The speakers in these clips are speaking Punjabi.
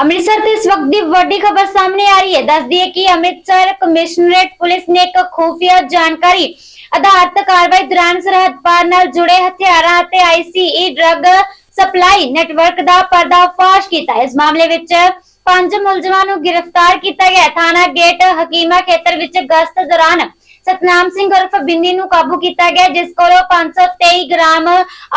ਅੰਮ੍ਰਿਤਸਰ ਤੋਂ ਇਸ ਵਕਤ ਦੀ ਵੱਡੀ ਖਬਰ ਸਾਹਮਣੇ ਆ ਰਹੀ ਹੈ। ਦੱਸਦੀ ਹੈ ਕਿ ਅੰਮ੍ਰਿਤਸਰ ਕਮਿਸ਼ਨਰੇਟ ਪੁਲਿਸ ਨੇ ਇੱਕ ਖੂਫੀਆ ਜਾਣਕਾਰੀ ਆਧਾਰਿਤ ਕਾਰਵਾਈ ਦੌਰਾਨ ਸਰਹੱਦ ਪਾਰ ਨਾਲ ਜੁੜੇ ਹਥਿਆਰਾਂ ਅਤੇ ਆਈਸੀਈ ਡਰੱਗ ਸਪਲਾਈ ਨੈਟਵਰਕ ਦਾ ਪਰਦਾਫਾਸ਼ ਕੀਤਾ। ਇਸ ਮਾਮਲੇ ਵਿੱਚ ਪੰਜ ਮੁਲਜ਼ਮਾਂ ਨੂੰ ਗ੍ਰਿਫਤਾਰ ਕੀਤਾ ਗਿਆ ਥਾਣਾ ਗੇਟ ਹਕੀਮਾ ਖੇਤਰ ਵਿੱਚ ਗਸ਼ਤ ਦੌਰਾਨ ਸਤਨਾਮ ਸਿੰਘ ਉਰਫ ਬਿੰਦੀ ਨੂੰ ਕਾਬੂ ਕੀਤਾ ਗਿਆ, ਜਿਸ ਕੋਲੋਂ 523 ਗ੍ਰਾਮ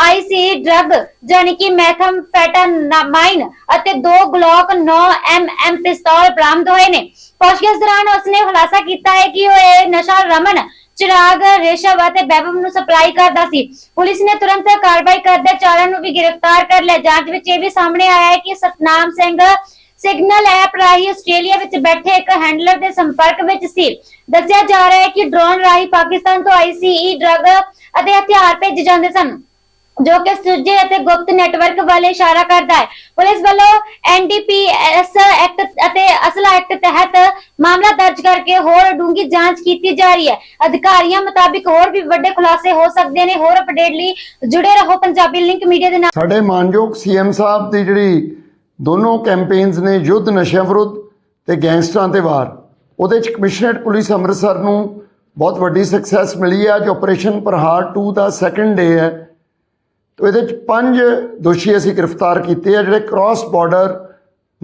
ਆਈਸੀ ਡਰੱਗ ਜਾਨੀ ਕਿ ਮੈਥਮਫੈਟਾਮਾਈਨ ਅਤੇ ਦੋ ਗਲੋਕ 9 ਐਮਐਮ ਪਿਸਤੌਲ ਬਰਾਮਦ ਹੋਏ ਨੇ। ਪੁੱਛਗਿੱਛ ਦੌਰਾਨ ਉਸਨੇ ਖੁਲਾਸਾ ਕੀਤਾ ਹੈ ਕਿ ਉਹ ਇਹ ਨਸ਼ਾ ਰਮਨ, ਚਿਰਾਗ, ਰੇਸ਼ਵ ਅਤੇ ਬੈਬਮ ਨੂੰ ਸਪਲਾਈ ਕਰਦਾ ਸੀ। ਪੁਲਿਸ ਨੇ ਤੁਰੰਤ ਕਾਰਵਾਈ ਕਰਦੇ ਚਾਰਾਂ ਨੂੰ ਵੀ ਗ੍ਰਿਫਤਾਰ ਕਰ ਲਿਆ। ਜਾਂਚ ਵਿੱਚ ਇਹ ਵੀ ਸਾਹਮਣੇ ਆਇਆ ਹੈ ਕਿ ਸਤਨਾਮ ਸਿੰਘ ਸਿਗਨਲ ਐਪ ਰਾਹੀਂ ਆਸਟ੍ਰੇਲੀਆ ਵਿੱਚ ਬੈਠੇ ਇੱਕ ਹੈਂਡਲਰ ਦੇ ਸੰਪਰਕ ਵਿੱਚ ਸੀ। ਦੱਸਿਆ ਜਾ ਰਿਹਾ ਹੈ ਕਿ ਡਰੋਨ ਰਾਹੀਂ ਪਾਕਿਸਤਾਨ ਤੋਂ ਆਈਸੀਈ ਡਰੱਗ ਅਤੇ ਹਥਿਆਰ ਭੇਜੇ ਜਾਂਦੇ ਸਨ, ਜੋ ਕਿ ਸੁੱਜੇ ਅਤੇ ਗੁਪਤ ਨੈਟਵਰਕ ਵੱਲ ਇਸ਼ਾਰਾ ਕਰਦਾ ਹੈ। ਪੁਲਿਸ ਵੱਲੋਂ ਐਨਡੀਪੀਐਸ ਐਕਟ ਅਤੇ ਅਸਲਾ ਐਕਟ ਤਹਿਤ ਮਾਮਲਾ ਦਰਜ ਕਰਕੇ ਹੋਰ ਡੂੰਗੀ ਜਾਂਚ ਕੀਤੀ ਜਾ ਰਹੀ ਹੈ। ਅਧਿਕਾਰੀਆਂ ਮੁਤਾਬਿਕ ਹੋਰ ਵੀ ਵੱਡੇ ਖੁਲਾਸੇ ਹੋ ਸਕਦੇ ਨੇ। ਹੋਰ ਅਪਡੇਟ ਲਈ ਜੁੜੇ ਰਹੋ ਪੰਜਾਬੀ ਲਿੰਕ ਮੀਡੀਆ ਦੇ ਨਾਲ। ਸਾਡੇ ਮਾਨਯੋਗ ਸੀਐਮ ਸਾਹਿਬ ਦੀ ਜਿਹੜੀ ਦੋਨੋਂ ਕੈਂਪੇਨਸ ਨੇ ਯੁੱਧ ਨਸ਼ਿਆਂ ਵਿਰੁੱਧ ਤੇ ਗੈਂਗਸਟਰਾਂ ਤੇ ਵਾਰ। ਉਹਦੇ ਚ ਕਮਿਸ਼ਨਰੇਟ ਪੁਲਿਸ ਅੰਮ੍ਰਿਤਸਰ ਨੂੰ ਬਹੁਤ ਵੱਡੀ ਸਕਸੈਸ ਮਿਲੀ ਹੈ। ਅੱਜ ਆਪਰੇਸ਼ਨ ਪ੍ਰਹਾਰ 2 ਦਾ ਸੈਕੰਡ ਡੇ ਹੈ। ਤੋ ਇਹਦੇ ਚ ਪੰਜ ਦੋਸ਼ੀ ਅਸੀਂ ਗ੍ਰਿਫਤਾਰ ਕੀਤੇ ਆ, ਜਿਹੜੇ cross border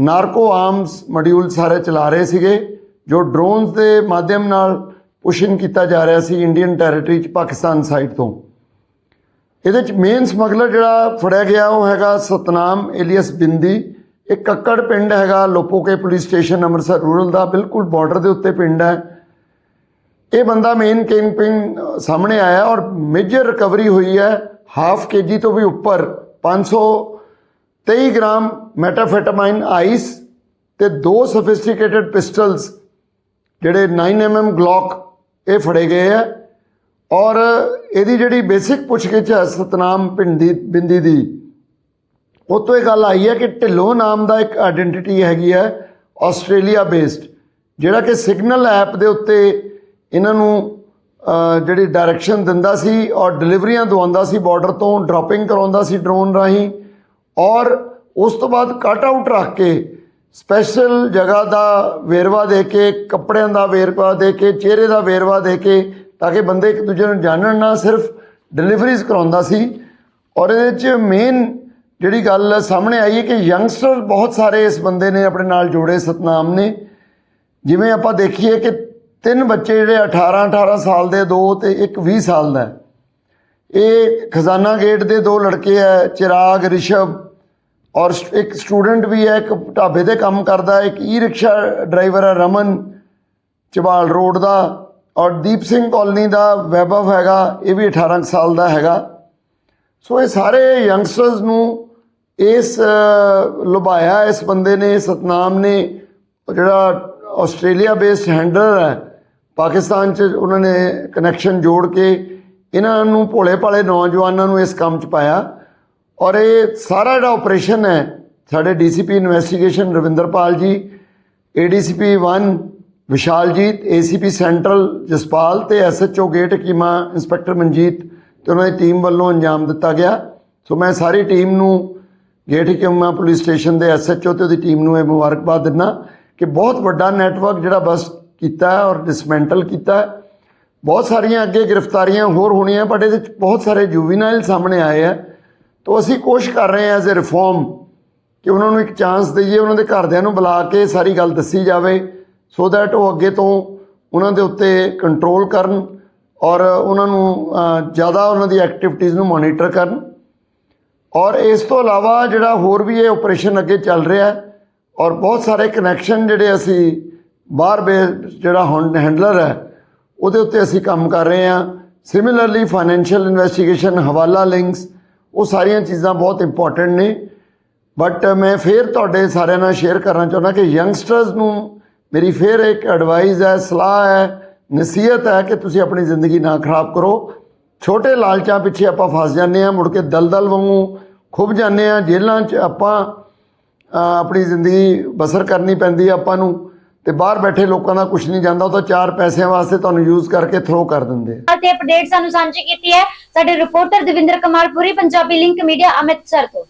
narco arms module ਸਾਰੇ ਚਲਾ ਰਹੇ ਸੀਗੇ, ਜੋ ਡਰੋਨਸ ਦੇ ਮਾਧਿਅਮ ਨਾਲ ਪੁਸ਼ਿੰਗ ਕੀਤਾ ਜਾ ਰਿਹਾ ਸੀ ਇੰਡੀਅਨ ਟੈਰੀਟਰੀ ਚ ਪਾਕਿਸਤਾਨ ਸਾਈਡ ਤੋਂ। ਇਹਦੇ ਚ ਮੇਨ ਸਮਗਲਰ ਜਿਹੜਾ ਫੜਿਆ ਗਿਆ, ਉਹ ਹੈਗਾ ਸਤਨਾਮ ਏਲੀਅਸ ਬਿੰਦੀ। ਇਹ ਕੱਕੜ ਪਿੰਡ ਹੈਗਾ, Lopoke police station Amritsar rural ਦਾ, ਬਿਲਕੁਲ ਬਾਰਡਰ ਦੇ ਉੱਤੇ ਪਿੰਡ ਹੈ। ਇਹ ਬੰਦਾ ਮੇਨ ਕਿੰਗਪਿਨ ਸਾਹਮਣੇ ਆਇਆ ਔਰ ਮੇਜਰ ਰਿਕਵਰੀ ਹੋਈ ਹੈ ਹਾਫ ਕੇਜੀ ਤੋਂ ਵੀ ਉੱਪਰ 523 ਗ੍ਰਾਮ ਮੈਟਾਫੈਟਾਮਾਈਨ ਆਈਸ ਤੇ ਦੋ ਸੋਫਿਸਟੀਕੇਟਡ ਪਿਸਟਲਸ ਜਿਹੜੇ 9mm ਗਲੌਕ ਇਹ ਫੜੇ ਗਏ ਆ ਔਰ ਇਹਦੀ ਜਿਹੜੀ ਬੇਸਿਕ ਪੁੱਛਗਿੱਛ ਹੈ, ਸਤਨਾਮ ਪਿੰਡੀ ਬਿੰਦੀ ਦੀ ਉਹ ਤੋਂ ਇਹ ਗੱਲ ਆਈ ਹੈ ਕਿ ਢਿੱਲੋਂ ਨਾਮ ਦਾ ਇੱਕ ਆਇਡੈਂਟੀਟੀ ਹੈਗੀ ਹੈ ਆਸਟ੍ਰੇਲੀਆ ਬੇਸਡ ਜਿਹੜਾ ਕਿ ਸਿਗਨਲ ਐਪ ਦੇ ਉੱਤੇ ਇਹਨਾਂ ਨੂੰ ਜਿਹੜੀ ਡਾਇਰੈਕਸ਼ਨ ਦਿੰਦਾ ਸੀ ਔਰ ਡਿਲੀਵਰੀਆਂ ਦਵਾਉਂਦਾ ਸੀ ਬਾਰਡਰ ਤੋਂ ਡ੍ਰੌਪਿੰਗ ਕਰਾਉਂਦਾ ਸੀ ਡਰੋਨ ਰਾਹੀਂ ਔਰ ਉਸ ਤੋਂ ਬਾਅਦ ਕਟ ਆਊਟ ਰੱਖ ਕੇ ਸਪੈਸ਼ਲ ਜਗ੍ਹਾ ਦਾ ਵੇਰਵਾ ਦੇ ਕੇ, ਕੱਪੜਿਆਂ ਦਾ ਵੇਰਵਾ ਦੇ ਕੇ, ਚਿਹਰੇ ਦਾ ਵੇਰਵਾ ਦੇ ਕੇ, ਤਾਂ ਕਿ ਬੰਦੇ ਇੱਕ ਦੂਜੇ ਨੂੰ ਜਾਣਨ ਨਾ ਸਿਰਫ ਡਿਲੀਵਰੀਜ਼ ਕਰਾਉਂਦਾ ਸੀ ਔਰ ਇਹਦੇ ਚ ਮੇਨ ਜਿਹੜੀ ਗੱਲ ਸਾਹਮਣੇ ਆਈ ਹੈ ਕਿ ਯੰਗਸਟਰ ਬਹੁਤ ਸਾਰੇ ਇਸ ਬੰਦੇ ਨੇ ਆਪਣੇ ਨਾਲ ਜੋੜੇ, ਸਤਨਾਮ ਨੇ। ਜਿਵੇਂ ਆਪਾਂ ਦੇਖੀਏ ਕਿ ਤਿੰਨ ਬੱਚੇ ਜਿਹੜੇ 18 18 ਸਾਲ ਦੇ, ਦੋ ਤੇ ਇੱਕ 20 ਸਾਲ ਦਾ ਇਹ ਖਜ਼ਾਨਾ ਗੇਟ ਦੇ ਦੋ ਲੜਕੇ ਹੈ, ਚਿਰਾਗ, ਰਿਸ਼ਵ ਔਰ ਸ- ਇੱਕ ਸਟੂਡੈਂਟ ਵੀ ਹੈ, ਇੱਕ ਢਾਬੇ ਤੇ ਕੰਮ ਕਰਦਾ, ਇੱਕ ਈ ਰਿਕਸ਼ਾ ਡਰਾਈਵਰ ਹੈ, ਰਮਨ ਚਬਾਲ ਰੋਡ ਦਾ ਔਰ ਦੀਪ ਸਿੰਘ ਕਾਲਨੀ ਦਾ ਵੈਭਵ ਹੈਗਾ, ਇਹ ਵੀ 18 ਕੁ ਸਾਲ ਦਾ ਹੈਗਾ। ਸੋ ਇਹ ਸਾਰੇ ਯੰਗਸਟਰਸ ਨੂੰ ਇਸ ਲੁਭਾਇਆ ਇਸ ਬੰਦੇ ਨੇ, ਸਤਨਾਮ ਨੇ ਜਿਹੜਾ ਆਸਟ੍ਰੇਲੀਆ ਬੇਸਡ ਹੈਂਡਲਰ ਹੈ, ਪਾਕਿਸਤਾਨ 'ਚ ਉਹਨਾਂ ਨੇ ਕਨੈਕਸ਼ਨ ਜੋੜ ਕੇ ਇਹਨਾਂ ਨੂੰ ਭੋਲੇ ਭਾਲੇ ਨੌਜਵਾਨਾਂ ਨੂੰ ਇਸ ਕੰਮ 'ਚ ਪਾਇਆ। ਔਰ ਇਹ ਸਾਰਾ ਜਿਹੜਾ ਆਪਰੇਸ਼ਨ ਹੈ, ਸਾਡੇ DCP investigation Ravinderpal ji ADCP 1 Vishaljit ACP central Jaspal ਤੇ SHO gate Hakima inspector Manjit ਤੇ ਉਹਨਾਂ ਦੀ ਟੀਮ ਵੱਲੋਂ ਅੰਜਾਮ ਦਿੱਤਾ ਗਿਆ। ਸੋ ਮੈਂ ਸਾਰੀ ਟੀਮ ਨੂੰ ਗੇਟ ਹਕੀਮਾ ਪੁਲਿਸ ਸਟੇਸ਼ਨ ਦੇ ਐਸਐਚਓ ਤੇ ਉਹਦੀ ਟੀਮ ਨੂੰ ਇਹ ਮੁਬਾਰਕਬਾਦ ਦਿੰਦਾ ਕਿ ਬਹੁਤ ਵੱਡਾ ਨੈਟਵਰਕ ਜਿਹੜਾ ਬਸ ਕੀਤਾ ਹੈ ਔਰ ਡਿਸਮੈਂਟਲ ਕੀਤਾ ਹੈ। ਬਹੁਤ ਸਾਰੀਆਂ ਅੱਗੇ ਗ੍ਰਿਫਤਾਰੀਆਂ ਹੋਰ ਹੋਣੀਆਂ ਬਟ ਇਹਦੇ ਵਿੱਚ ਬਹੁਤ ਸਾਰੇ ਜੁਵੀਨਾਈਲ ਸਾਹਮਣੇ ਆਏ ਆ ਤੋਂ ਅਸੀਂ ਕੋਸ਼ਿਸ਼ ਕਰ ਰਹੇ ਹਾਂ ਐਜ਼ ਅ ਰਿਫਾਰਮ ਕਿ ਉਹਨਾਂ ਨੂੰ ਇੱਕ ਚਾਂਸ ਦਈਏ, ਉਹਨਾਂ ਦੇ ਘਰਦਿਆਂ ਨੂੰ ਬੁਲਾ ਕੇ ਸਾਰੀ ਗੱਲ ਦੱਸੀ ਜਾਵੇ ਸੋ ਦੈਟ ਉਹ ਅੱਗੇ ਤੋਂ ਉਹਨਾਂ ਦੇ ਉੱਤੇ ਕੰਟਰੋਲ ਕਰਨ ਔਰ ਉਹਨਾਂ ਨੂੰ ਜ਼ਿਆਦਾ ਉਹਨਾਂ ਦੀ ਐਕਟੀਵਿਟੀਜ਼ ਨੂੰ ਮੋਨੀਟਰ ਕਰਨ। ਔਰ ਇਸ ਤੋਂ ਇਲਾਵਾ ਜਿਹੜਾ ਹੋਰ ਵੀ ਇਹ ਆਪਰੇਸ਼ਨ ਅੱਗੇ ਚੱਲ ਰਿਹਾ ਹੈ ਔਰ ਬਹੁਤ ਸਾਰੇ ਕਨੈਕਸ਼ਨ ਜਿਹੜੇ ਅਸੀਂ ਬਾਹਰ ਬੇ ਜਿਹੜਾ ਹੁਣ ਹੈਂਡਲਰ ਹੈ, ਉਹਦੇ ਉੱਤੇ ਅਸੀਂ ਕੰਮ ਕਰ ਰਹੇ ਹਾਂ। Similarly financial investigation hawala links ਉਹ ਸਾਰੀਆਂ ਚੀਜ਼ਾਂ ਬਹੁਤ ਇੰਪੋਰਟੈਂਟ ਨੇ। ਬਟ ਮੈਂ ਫੇਰ ਤੁਹਾਡੇ ਸਾਰਿਆਂ ਨਾਲ ਸ਼ੇਅਰ ਕਰਨਾ ਚਾਹੁੰਦਾ ਕਿ ਯੰਗਸਟਰਸ ਨੂੰ ਮੇਰੀ ਫੇਰ ਇੱਕ ਐਡਵਾਈਸ ਹੈ, ਸਲਾਹ ਹੈ, ਨਸੀਹਤ ਹੈ ਕਿ ਤੁਸੀਂ ਆਪਣੀ ਜ਼ਿੰਦਗੀ ਨਾ ਖਰਾਬ ਕਰੋ। ਛੋਟੇ ਲਾਲਚਾਂ ਪਿੱਛੇ ਆਪਾਂ ਫਸ ਜਾਂਦੇ ਆ ਮੁੜ ਕੇ ਦਲਦਲ ਵਾਂਗੂ ਖੁੱਭ ਜਾਂਦੇ ਆ ਜੇਲ੍ਹਾਂ 'ਚ ਆਪਾਂ ਆਪਣੀ ਜ਼ਿੰਦਗੀ ਬਸਰ ਕਰਨੀ ਪੈਂਦੀ ਹੈ ਆਪਾਂ ਨੂੰ ਤੇ ਬਾਹਰ ਬੈਠੇ ਲੋਕਾਂ ਦਾ ਕੁਝ ਨਹੀਂ ਜਾਂਦਾ, ਉਹ ਤਾਂ ਚਾਰ ਪੈਸਿਆਂ ਵਾਸਤੇ ਤੁਹਾਨੂੰ ਯੂਜ਼ ਕਰਕੇ ਥਰੋ ਕਰ ਦਿੰਦੇ ਆ। ਤੇ ਅਪਡੇਟ ਸਾਨੂੰ ਸਾਂਝੀ ਕੀਤੀ ਹੈ ਸਾਡੇ reporter Davinder Kumar Puri Punjabi link media Amritsar ਤੋਂ।